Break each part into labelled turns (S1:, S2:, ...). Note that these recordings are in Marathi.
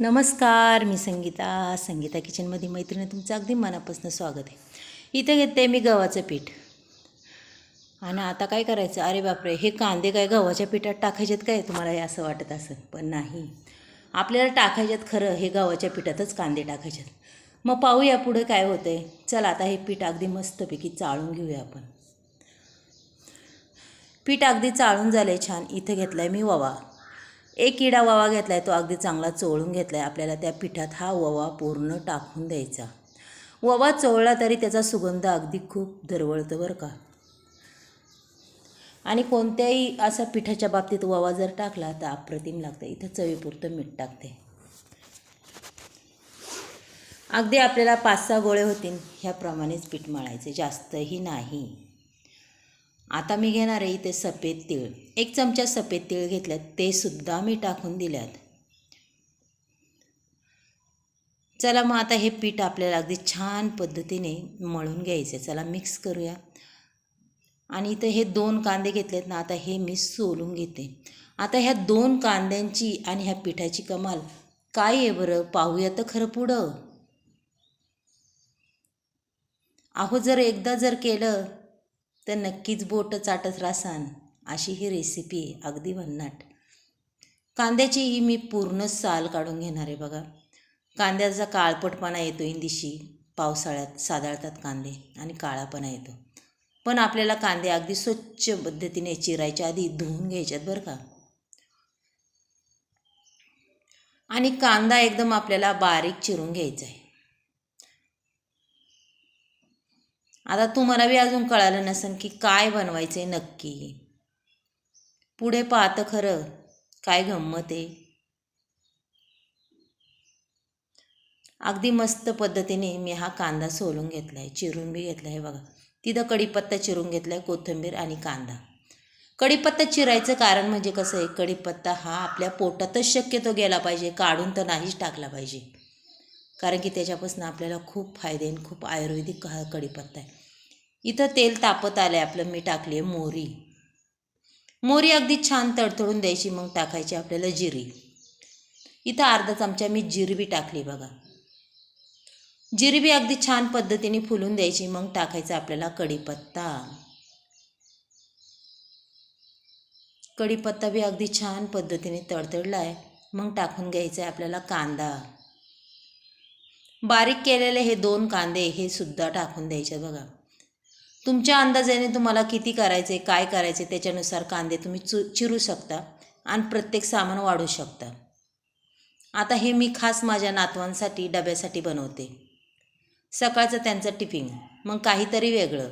S1: नमस्कार मी संगीता. संगीता किचनमध्ये मैत्रिणी तुमचं अगदी मनापासून स्वागत आहे. इथं घेते मी गव्हाचं पीठ. आणि आता काय करायचं? अरे बापरे हे कांदे काय गव्हाच्या पिठात टाकायचेत काय? तुम्हाला हे असं वाटत असेल पण नाही. आपल्याला टाकायच्यात खरं हे गव्हाच्या पिठातच कांदे टाकायच्यात मग पाहूया पुढं काय होतं आहे चला आता हे पीठ अगदी मस्तपैकी चाळून घेऊया आपण. पीठ अगदी चाळून झालं आहे छान. इथं घेतलं आहे मी ववा. एक किडा वावा घेतला आहे तो अगदी चांगला चोळून घेतला आहे आपल्याला त्या पिठात हा ववा पूर्ण टाकून द्यायचा. ववा चोळला तरी त्याचा सुगंध अगदी खूप दरवळतं बरं का. आणि कोणत्याही असा पिठाच्या बाबतीत ववा जर टाकला तर अप्रतिम लागतं. इथं चवीपुरतं मीठ टाकते. अगदी आपल्याला पाच सहा गोळे होतील. ह्याप्रमाणेच पीठ मळायचे. जास्तही नाही. आता मी घेणार आहे इथे सफेद तीळ. एक चमचा सफेद तीळ घेतल्यात. ते सुद्धा मी टाकून दिल्यात. चला मग आता हे पीठ आपल्याला अगदी छान पद्धतीने मळून घ्यायचे. चला मिक्स करूया. आणि इथं हे दोन कांदे घेतलेत ना आता हे मी सोलून घेते. आता ह्या दोन कांद्यांची आणि ह्या पिठाची कमाल काय आहे बरं? पाहूया तर खरं पुढं. अहो जर एकदा जर केलं तर नक्कीच बोट चाटत रासान अशी ही रेसिपी अगदी भन्नाट. कांद्याची ही मी पूर्ण साल काढून घेणार आहे बघा. कांद्याचा काळपटपणा येतो इंदिशी. पावसाळ्यात साधाळतात कांदे आणि काळापणा येतो. पण आपल्याला कांदे अगदी स्वच्छ पद्धतीने चिरायच्या आधी धुवून घ्यायच्यात बरं का. आणि कांदा एकदम आपल्याला बारीक चिरून घ्यायचा आहे. आता तुम्हाला बी अजून कळालं नसेल की काय बनवायचं आहे नक्की. पुढे पाहतं खरं काय गंमत आहे. अगदी मस्त पद्धतीने मी हा कांदा सोलून घेतला आहे चिरून बी घेतला आहे बघा तिथं कढीपत्ता चिरून घेतला आहे कोथिंबीर आणि कांदा. कढीपत्ता चिरायचं कारण म्हणजे कसं आहे कढीपत्ता हा आपल्या पोटातच शक्यतो गेला पाहिजे काढून तर नाहीच टाकला पाहिजे. कारण की त्याच्यापासून आपल्याला खूप फायदे आणि खूप आयुर्वेदिक हा कढीपत्ता आहे. इथं तेल तापत आलं आहे आपलं मी टाकली आहे मोहरी. मोहरी अगदी छान तडतडून द्यायची मग टाकायची आपल्याला जिरी. इथं अर्धा चमचा मी जिरबी टाकली बघा. जिरबी अगदी छान पद्धतीने फुलून द्यायची मग टाकायचं आपल्याला कढीपत्ता. कढीपत्ता बी अगदी छान पद्धतीने तडतडला आहे मग टाकून घ्यायचं आहे आपल्याला कांदा. बारीक केलेले हे दोन कांदे हे सुद्धा टाकून द्यायचे बघा. तुमच्या अंदाजाने तुम्हाला किती करायचे काय करायचे त्याच्यानुसार कांदे तुम्ही चु चिरू शकता आणि प्रत्येक सामान वाढू शकता. आता हे मी खास माझ्या नातवांसाठी डब्यासाठी बनवते. सकाळचं त्यांचं टिफिन मग काहीतरी वेगळं.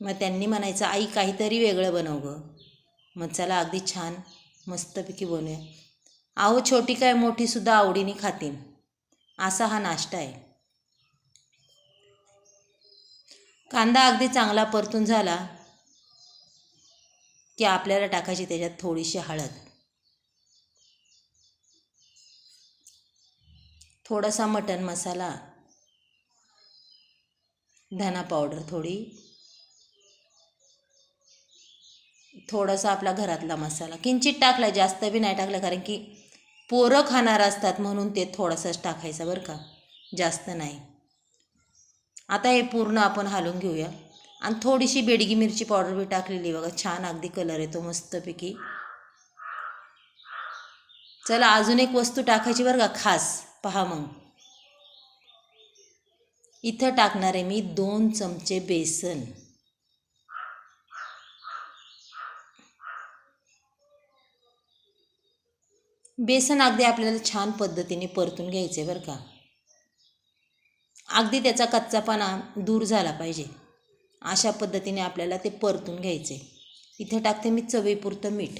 S1: मग त्यांनी म्हणायचं आई काहीतरी वेगळं बनव गं. मग चला अगदी छान मस्तपैकी बनवूया. अहो छोटी काय मोठीसुद्धा आवडीने खातील असा हा नाश्ता आहे. कांदा अगदी चांगला परतून झाला की आपल्याला टाकायची त्याच्यात थोडीशी हळद. थोडासा मटन मसाला धना पावडर थोडी थोडासा आपला घरातला मसाला. किंचित टाकला जास्त बी नाही टाकला कारण की पोरं खाणार असतात म्हणून ते थोडासाच टाकायचं बरं का. जास्त नाही. आता हे पूर्ण आपण हलवून घेऊया. आणि थोडीशी बेडगी मिरची पावडर बी टाकलेली बघा छान अगदी कलर येतो मस्तपैकी. चला अजून एक वस्तू टाकायची बरं का खास. पहा मग. इथं टाकणार आहे मी दोन चमचे बेसन. बेसन अगदी आपल्याला छान पद्धतीने परतून घ्यायचे बरं का. अगदी त्याचा कच्चापणा दूर झाला पाहिजे. अशा पद्धतीने आपल्याला ते परतून घ्यायचे. इथे टाकते मी चवीपुरतं मीठ.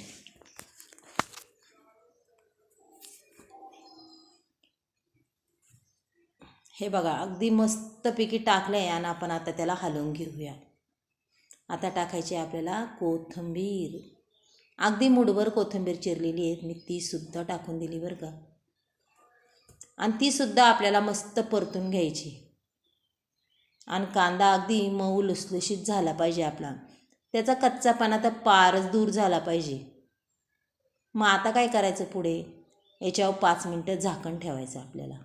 S1: हे बघा अगदी मस्तपैकी टाकलं आहे आणि आपण आता त्याला हलवून घेऊया. आता टाकायची आपल्याला कोथिंबीर. अगदी मुठभर कोथिंबीर चिरलेली आहे मी तीसुद्धा टाकून दिली बरं का. आणि तीसुद्धा आपल्याला मस्त परतून घ्यायची. आणि कांदा अगदी मऊ लुसलुशीत झाला पाहिजे आपला. त्याचा कच्चापणा तर पारच दूर झाला पाहिजे. मग आता काय करायचं पुढे? याच्यावर पाच मिनटं झाकण ठेवायचं आपल्याला.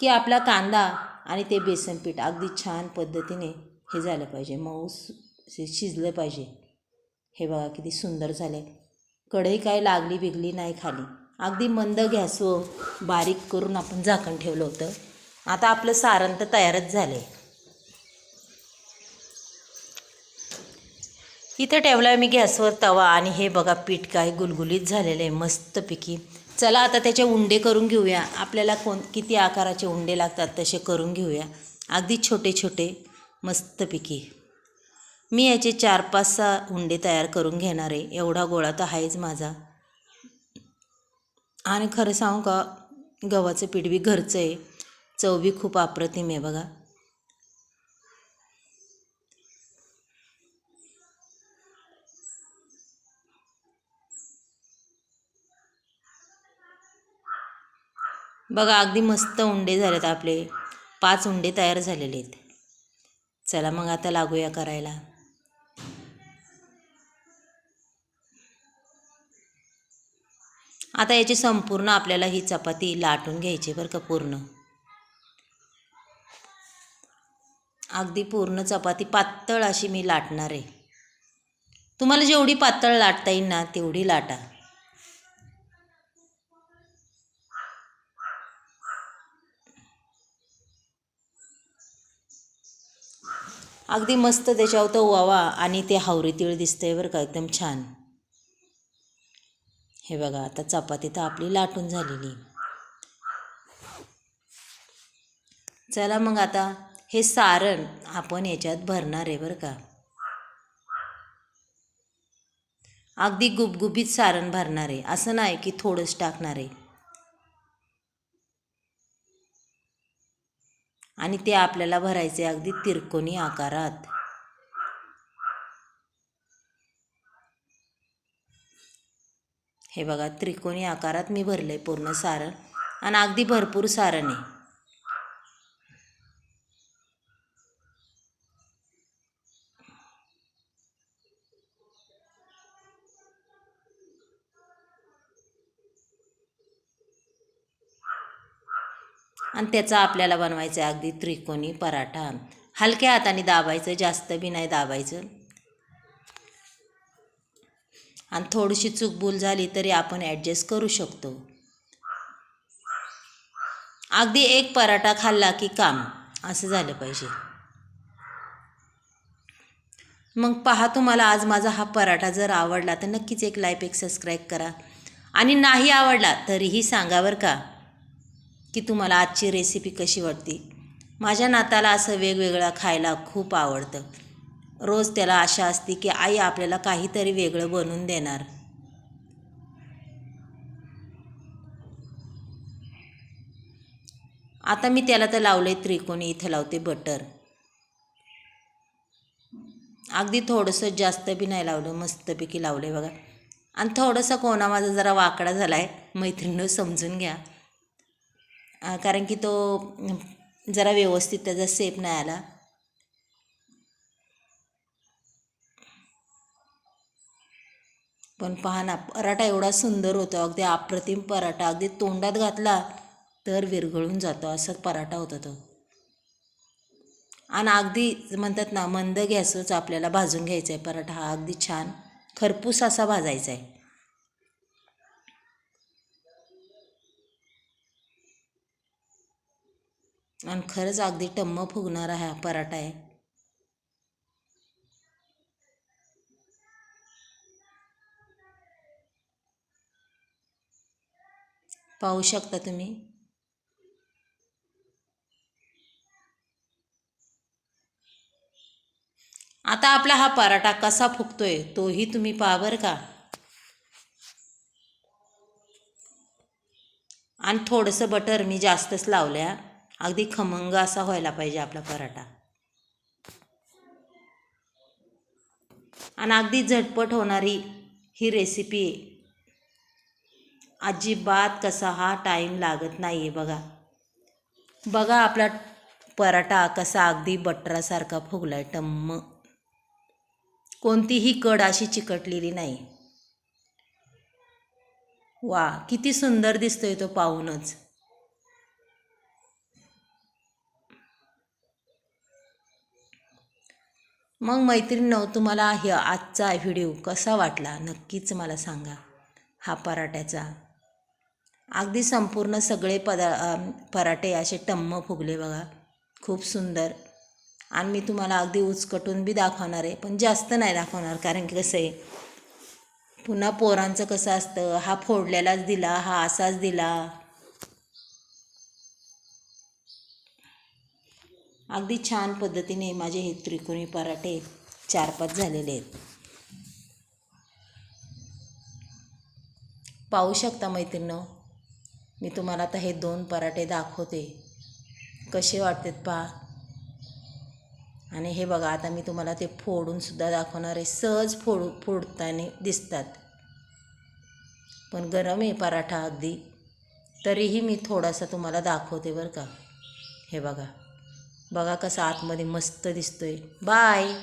S1: की आपला कांदा आणि ते बेसन पीठ अगदी छान पद्धतीने हे झालं पाहिजे. मऊ शिजलं पाहिजे. हे बघा किती सुंदर झाले. कढई काय लागली बिगली नाही खाली. अगदी मंद गॅसवर बारीक करून आपण झाकण ठेवलं होतं. आता आपलं सारण तर तयारच झालं आहे इथं ठेवला आहे मी गॅसवर तवा आणि हे बघा पीठ काय गुलगुलीत झालेलं आहे मस्तपैकी. चला आता त्याचे उंडे करून घेऊया. आपल्याला कोण किती आकाराचे उंडे लागतात तसे करून घेऊया. अगदी छोटे छोटे मस्तपैकी. मी याचे चार पाच सहा उंडे तयार करून घेणार आहे. एवढा गोळा तर आहेच माझा. आणि खरं सांगू का गव्हाचं पीठ बी घरचं आहे. चवबी खूप अप्रतिम आहे बघा. बघा अगदी मस्त उंडे झालेत आपले. पाच उंडे तयार झालेले आहेत. चला मग आता लागूया करायला. आता याची संपूर्ण आपल्याला ही चपाती लाटून घ्यायची बरं का पूर्ण. अगदी पूर्ण चपाती पातळ अशी मी लाटणार आहे. तुम्हाला जेवढी पातळ लाटता येईल ना तेवढी लाटा. अगदी मस्त त्याच्यावर तो ओवा आणि ते हावरी तीळ दिसतंय बरं का एकदम छान. हे बघा आता चपाती तर आपली लाटून झालेली. चला मग आता. हे सारण आपण याच्यात भरणार आहे बरं का. अगदी गुबगुबीत सारण भरणार आहे. असं नाही की थोडंच टाकणार आहे. आणि ते आपल्याला भरायचे अगदी तिरकोनी आकारात. हे बघा त्रिकोणी आकारात मी भरलं आहे पूर्ण सारण. आणि अगदी भरपूर सारण आहे. आणि त्याचा आपल्याला बनवायचा आहे अगदी त्रिकोणी पराठा. हलक्या हाताने दाबायचं जास्त बी नाही दाबायचं. आणि थोडीशी चूकभूल झाली तरी आपण ॲडजस्ट करू शकतो. अगदी एक पराठा खाल्ला की काम असं झालं पाहिजे. मग पहा तुम्हाला आज माझा हा पराठा जर आवडला तर नक्कीच एक लाईक एक सबस्क्राईब करा. आणि नाही आवडला तरीही सांगा बरं का. की तुम्हाला आजची रेसिपी कशी वाटते? माझ्या नाताला असं वेगवेगळं खायला खूप आवडतं. रोज त्याला आशा असते की आई आपल्याला काहीतरी वेगळं बनवून देणार. आता मी त्याला तर लावले त्रिकोणी इथं लावते बटर अगदी थोडंसं जास्त बी नाही लावलं मस्तपैकी लावलं आहे बघा. आणि थोडंसं कोणा माझा जरा वाकडा झाला आहे मैत्रिणीनं समजून घ्या. कारण की तो जरा व्यवस्थित त्याचा सेप नाही आला. पण पहा ना पराठा एवढा सुंदर होतो. अगदी अप्रतिम पराठा. अगदी तोंडात घातला तर विरघळून जातो. असा पराठा होता तो. आणि अगदी म्हणतात ना मंद गॅसच आपल्याला भाजून घ्यायचा आहे पराठा. हा अगदी छान. खरपूस असा भाजायचा आहे आणि खरंच अगदी टम्म फुगणारा हा पराठा आहे. पाहू शकता तुम्ही. आता आपला हा पराठा कसा फुगतोय तोही तुम्ही पावर का. आणि थोडंसं बटर मी जास्तच लावल्या अगदी खमंग असा व्हायला पाहिजे आपला पराठा. आणि अगदी झटपट होणारी ही रेसिपी अजिबात कसा हा टाईम लागत नाही आहे बघा. बघा आपला पराठा कसा अगदी बटरासारखा फुगला आहे टम्म. कोणतीही कड अशी चिकटलेली नाही. वा किती सुंदर दिसतोय तो पाहूनच. मग मैत्रिणींनो तुम्हाला हे आजचा व्हिडिओ कसा वाटला? नक्कीच मला सांगा. हा पराठ्याचा. अगदी संपूर्ण सगळे पदा पराठे असे टम्म फुगले बघा. खूप सुंदर. आणि मी तुम्हाला अगदी उचकटून बी दाखवणार आहे पण जास्त नाही दाखवणार कारण की कसं आहे पुन्हा पोरांचं कसं असतं हा फोडलेलाच दिला हा असाच दिला. अगदी छान पद्धतीने माझे हे त्रिकोणी पराठे चार पाच झालेले आहेत. पाहू शकता मैत्रिणं मी तुम्हाला आता हे दोन पराठे दाखवते. कसे वाटतात पहा. आणि हे बघा आता मी तुम्हाला ते फोडूनसुद्धा दाखवणार आहे. सहज फोड फोडताना दिसतात. पण गरम आहे पराठा अगदी. तरीही मी थोडासा तुम्हाला दाखवते बरं का. हे बघा. बघा कसा आतमध्ये मस्त दिसतोय. बाय.